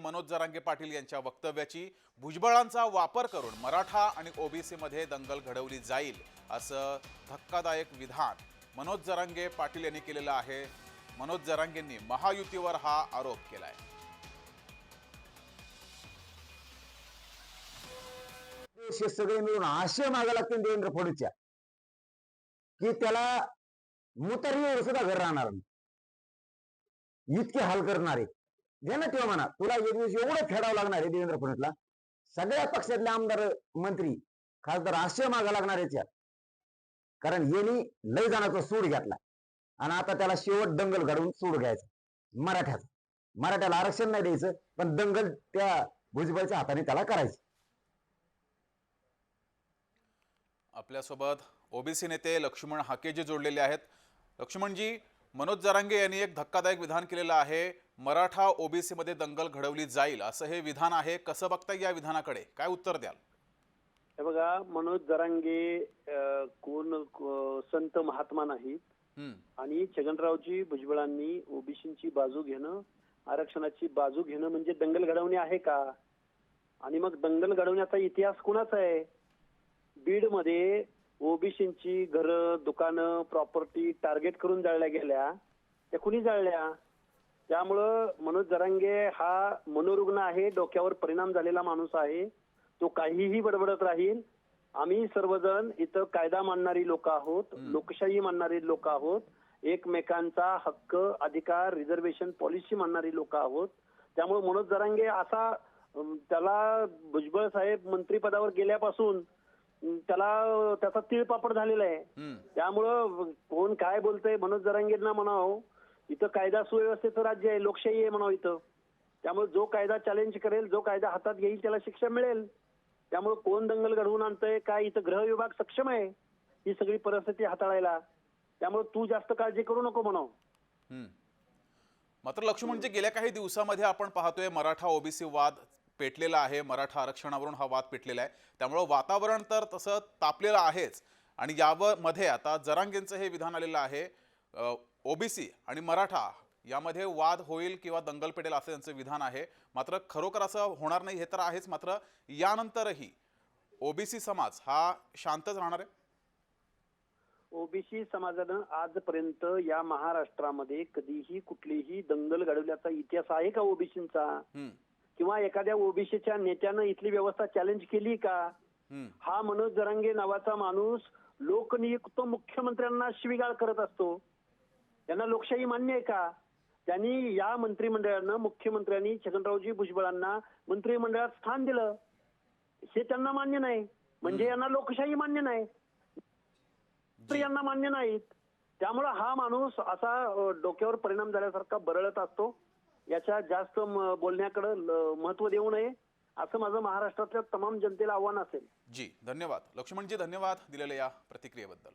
मनोज जरांगे पाटील यांच्या वक्तव्याची भुजबळांचा वापर करून मराठा आणि ओबीसी मध्ये दंगल घडवली जाईल असं धक्कादायक विधान मनोज जरांगे पाटील यांनी केलेलं आहे. मनोज जरांगेंनी महायुतीवर हा आरोप केलाय. सगळे मिळून आशय मागे लागतील देवेंद्र फडणवीसच्या. की त्याला मुतारीवर सुद्धा घर राहणार नाही. इतके हाल करणारे. घे ना ठेवा म्हणा. तुला एक दिवस एवढं फेडावं लागणार आहे देवेंद्र फडणवीसला. सगळ्या पक्षातले आमदार मंत्री खासदार असे मागा लागणार याच्यात कारण यांनी लय जाण्याचा सूड घेतला. आणि आता त्याला शेवट दंगल घडवून सूड घ्यायचा. मराठ्याचा. मराठ्याला आरक्षण नाही द्यायचं पण दंगल त्या भुजबळच्या हाताने त्याला करायचं. आपल्यासोबत ओबीसी नेते लक्ष्मण हाकेजी जोडलेले आहेत. लक्ष्मणजी मनोज जरांगे यांनी एक धक्कादायक विधान केलेलं आहे. मराठा ओबीसी मध्ये दंगल घडवली जाईल असं हे विधान आहे. कसं बघता या विधानाकडे? काय उत्तर द्याल? हे बघा मनोज जरांगे अ, कोण संत महात्मा नाहीत. आणि छगनरावजी भुजबळांनी ओबीसीची बाजू घेणं आरक्षणाची बाजू घेणं म्हणजे दंगल घडवणे आहे का? आणि मग दंगल घडवण्याचा इतिहास कुणाचा आहे? बीडमध्ये ओबीसीची घरं दुकानं प्रॉपर्टी टार्गेट करून जाळल्या गेल्या. त्या कुणी जाळल्या? त्यामुळं मनोज जरांगे हा मनोरुग्ण आहे डोक्यावर परिणाम झालेला माणूस आहे. तो काहीही बडबडत राहील. आम्ही सर्वजण इथं कायदा मानणारी लोक आहोत लोकशाही मानणारी लोक आहोत एकमेकांचा हक्क अधिकार रिझर्वेशन पॉलिसी मानणारी लोक आहोत. त्यामुळे मनोज जरांगे असा त्याला भुजबळ साहेब मंत्रिपदावर गेल्यापासून त्याला त्याचा तिळपापड झालेला आहे. त्यामुळं कोण काय बोलतंय मनोज जरांगेंना म्हणावं. इथं कायदा सुव्यवस्थेचं राज्य आहे लोकशाही आहे म्हणावं इथं. त्यामुळे जो कायदा चॅलेंज करेल जो कायदा हातात घेईल त्याला शिक्षा मिळेल. त्यामुळे कोण दंगल घडवून आणतंय काय इथं गृह विभाग सक्षम आहे ही सगळी परिस्थिती हाताळायला. त्यामुळे तू जास्त काळजी करू नको म्हणाव. मात्र लक्ष्मण जे गेल्या काही दिवसामध्ये आपण पाहतोय मराठा ओबीसी वाद पेटलेला आहे मराठा आरक्षणावरून हा वाद पेटलेला आहे. त्यामुळं वातावरण तर तसं तापलेलं आहेच. आणि यामध्ये आता जरांगेंचं हे विधान आलेलं आहे. ओबीसी आणि मराठा यामध्ये वाद होईल किंवा दंगल पेटेल असं त्यांचं विधान आहे. मात्र खरोखर असं होणार नाही हे तर आहेच. मात्र यानंतरही ओबीसी समाज हा शांतच राहणार आहे? ओबीसी समाजानं आजपर्यंत या महाराष्ट्रामध्ये कधीही कुठलीही दंगल घडवल्याचा इतिहास आहे का ओबीसींचा किंवा एखाद्या ओबीसीच्या नेत्यानं इथली व्यवस्था चॅलेंज केली का? हा मनोज जरांगे नावाचा माणूस लोकनियुक्त मुख्यमंत्र्यांना शिवीगाळ करत असतो. त्यांना लोकशाही मान्य आहे का? त्यांनी या मंत्रिमंडळानं मुख्यमंत्र्यांनी छगनरावजी भुजबळांना मंत्रिमंडळात स्थान दिलं. हे त्यांना मान्य नाही. म्हणजे यांना लोकशाही मान्य नाही. यांना मान्य नाहीत. त्यामुळं हा माणूस असा डोक्यावर परिणाम झाल्यासारखा बरळत असतो. याच्या जास्त बोलण्याकडे महत्त्व देऊ नये असं माझं महाराष्ट्रातल्या तमाम जनतेला आव्हान असेल. जी धन्यवाद. लक्ष्मणजी धन्यवाद दिलेल्या या प्रतिक्रियेबद्दल.